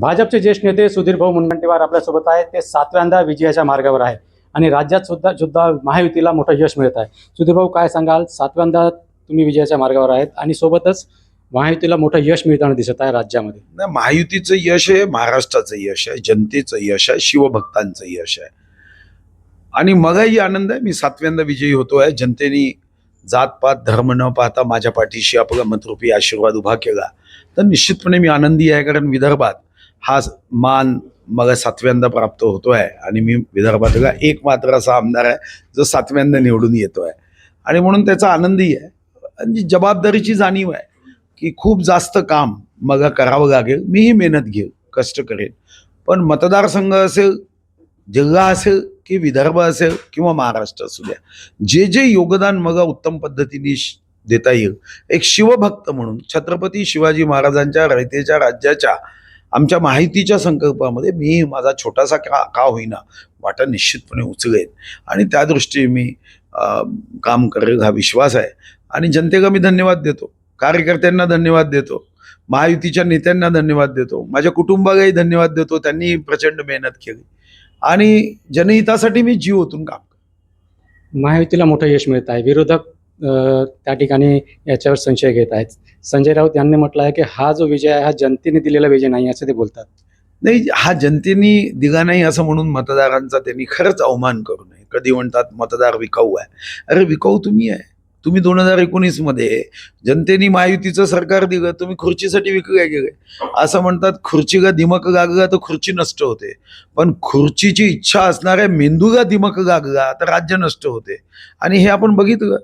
भाजपचे ज्येष्ठ नेते सुधीर भाऊ मुनगंटीवार आपल्यासोबत आहेत. ते सातव्यांदा विजयाच्या मार्गावर आहे. आणि राज्यात सुद्धा सुद्धा महायुतीला मोठं यश मिळत आहे. सुधीर भाऊ काय सांगाल? सातव्यांदा तुम्ही विजयाच्या मार्गावर आहेत आणि सोबतच महायुतीला मोठं यश मिळताना दिसत आहे राज्यामध्ये. नाही महायुतीचं यश आहे महाराष्ट्राचं यश आहे जनतेचं यश आहे शिवभक्तांचं यश आहे. आणि मगाही आनंद आहे मी सातव्यांदा विजयी होतो आहे जनतेने जातपात धर्म न पाहता माझ्या पाठीशी आपला मतरूपी आशीर्वाद उभा केला. तर निश्चितपणे मी आनंदी आहे कारण विदर्भात हा मान मग सातव्यांदा प्राप्त होतो आहे आणि मी विदर्भातला एक मात्र असा आमदार आहे जो सातव्यांदा निवडून येतो आहे आणि म्हणून त्याचा आनंदही आहे. आणि जबाबदारीची जाणीव आहे की खूप जास्त काम मग करावं लागेल. मीही मेहनत घेऊ कष्ट करेन. पण मतदारसंघ असेल जिल्हा असेल की विदर्भ असेल किंवा महाराष्ट्र असू द्या जे जे योगदान मग उत्तम पद्धतीने देता येईल. एक शिवभक्त म्हणून छत्रपती शिवाजी महाराजांच्या रयतेच्या राज्याच्या आमच्या माहितीच्या संकल्पामध्ये मी माझा छोटासा का का होईना वाटा निश्चितपणे उचलेन. आणि त्या दृष्टीने मी काम करेल हा विश्वास आहे. आणि जनतेला मी धन्यवाद देतो. कार्यकर्त्यांना धन्यवाद देतो. महायुतीच्या नेत्यांना धन्यवाद देतो. माझ्या कुटुंबालाही धन्यवाद देतो. त्यांनी प्रचंड मेहनत केली. आणि जनहितासाठी मी जीव ओतून काम महायुतीला मोठं यश मिळत आहे. विरोधक त्या ठिकाणी याच्यावर संशय घेत आहेत. संजय राऊत यांनी म्हटलं आहे की हा जो विजय आहे हा जनतेने दिलेला विजय नाही असं ते बोलतात. नाही हा जनतेने दिला नाही असं म्हणून मतदारांचा त्यांनी खरंच अवमान करू नये. कधी म्हणतात मतदार विकाऊ आहे. अरे विकाऊ तुम्ही आहे. तुम्ही दोन हजार एकोणीसमध्ये जनतेने महायुतीचं सरकार दिलं तुम्ही खुर्चीसाठी विकले गेले? असं म्हणतात खुर्चीला दिमक लागला तर खुर्ची नष्ट होते. पण खुर्चीची इच्छा असणाऱ्या मेंदूला दिमक लागला तर राज्य नष्ट होते. आणि हे आपण बघितलं.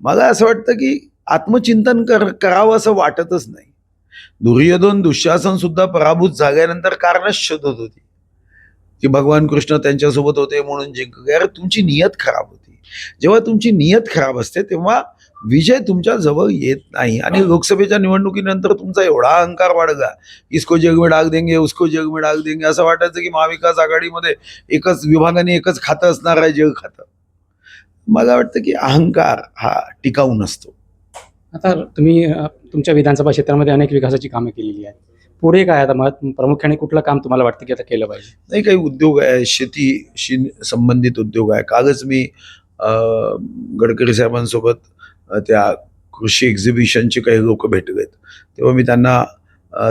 मला असं वाटतं की आत्मचिंतन कर करावं असं वाटतच नाही. दुर्योधन दुःशासन सुद्धा पराभूत झाल्यानंतर कारणच शोधत होती. की भगवान कृष्ण त्यांच्यासोबत होते म्हणून जिंकले. अरे तुमची नियत खराब होती. जेव्हा तुमची नियत खराब असते तेव्हा विजय तुमच्या जवळ येत नाही. आणि लोकसभेच्या निवडणुकीनंतर तुमचा एवढा अहंकार वाढला. इसको जग में डाग देंगे उसको जग में डाग देंगे. असं वाटायचं की महाविकास आघाडीमध्ये एकच विभागाने एकच खातं असणार आहे जग खातं. मला वाटतं की अहंकार हा टिकाऊ नसतो. आता तुम्ही तुमच्या विधानसभा क्षेत्रामध्ये अनेक विकासाची कामं केलेली आहेत. पुढे काय आता मग प्रामुख्याने कुठलं काम तुम्हाला वाटतं की आता केलं पाहिजे? नाही काही उद्योग आहे शेतीशी संबंधित उद्योग आहे. कालच मी गडकरी साहेबांसोबत त्या कृषी एक्झिबिशनचे काही लोक भेटलेत. तेव्हा मी त्यांना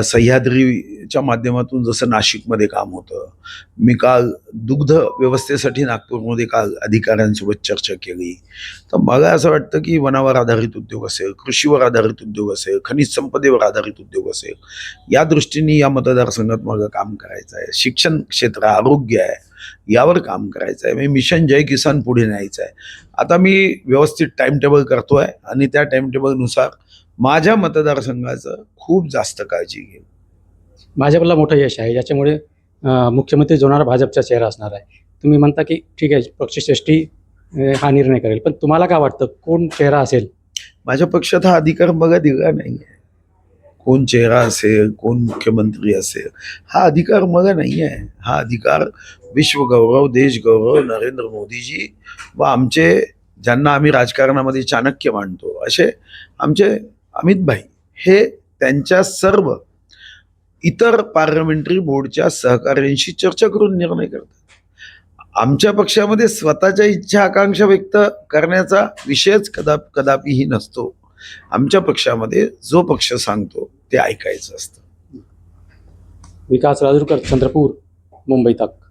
सह्याद्रीच्या माध्यमातून जसं नाशिकमध्ये काम होतं मी काल दुग्ध व्यवस्थेसाठी नागपूरमध्ये काल अधिकाऱ्यांसोबत चर्चा केली. तर मला असं वाटतं की वनावर आधारित उद्योग असेल कृषीवर आधारित उद्योग असेल खनिज संपदेवर आधारित उद्योग असेल या दृष्टीने या मतदारसंघात मला काम करायचं आहे. शिक्षण क्षेत्र आरोग्य आहे. यावर काम करायचं आहे मी मिशन जय किसान पुढे न्यायचं आहे आता मी व्यवस्थित टाइम टेबल करतो आहे आणि त्या टाइम टेबलनुसार माझ्या मतदारसंघाचं खूप जास्त काळजी घेईल भाजपला मोठं यश आहे. याच्यामुळे अ, मुख्यमंत्री जोडणारा भाजपचा चेहरा असणार आहे. तुम्ही म्हणता की ठीक आहे पक्षश्रेष्ठी हा निर्णय करेल. पण तुम्हाला काय वाटतं? कोण चेहरा असेल? माझ्या पक्षात हा अधिकार बघा दिला नाही आहे कोण चेहरा असेल कोण मुख्यमंत्री असेल हा अधिकार मला नाही आहे. हा अधिकार विश्वगौरव देशगौरव नरेंद्र मोदीजी व आमचे ज्यांना आम्ही राजकारणामध्ये चाणक्य मानतो असे आमचे अमितभाई हे त्यांच्या सर्व इतर पार्लमेंटरी बोर्डच्या सहकार्यांशी चर्चा करून निर्णय करतात. आमच्या पक्षामध्ये स्वतःच्या इच्छा आकांक्षा व्यक्त करण्याचा विषयच कदा कदापिही नसतो. आमच्या पक्षामध्ये जो पक्ष सांगतो ते ऐकायचं असतं. विकास राजूरकर चंद्रपूर मुंबई तक.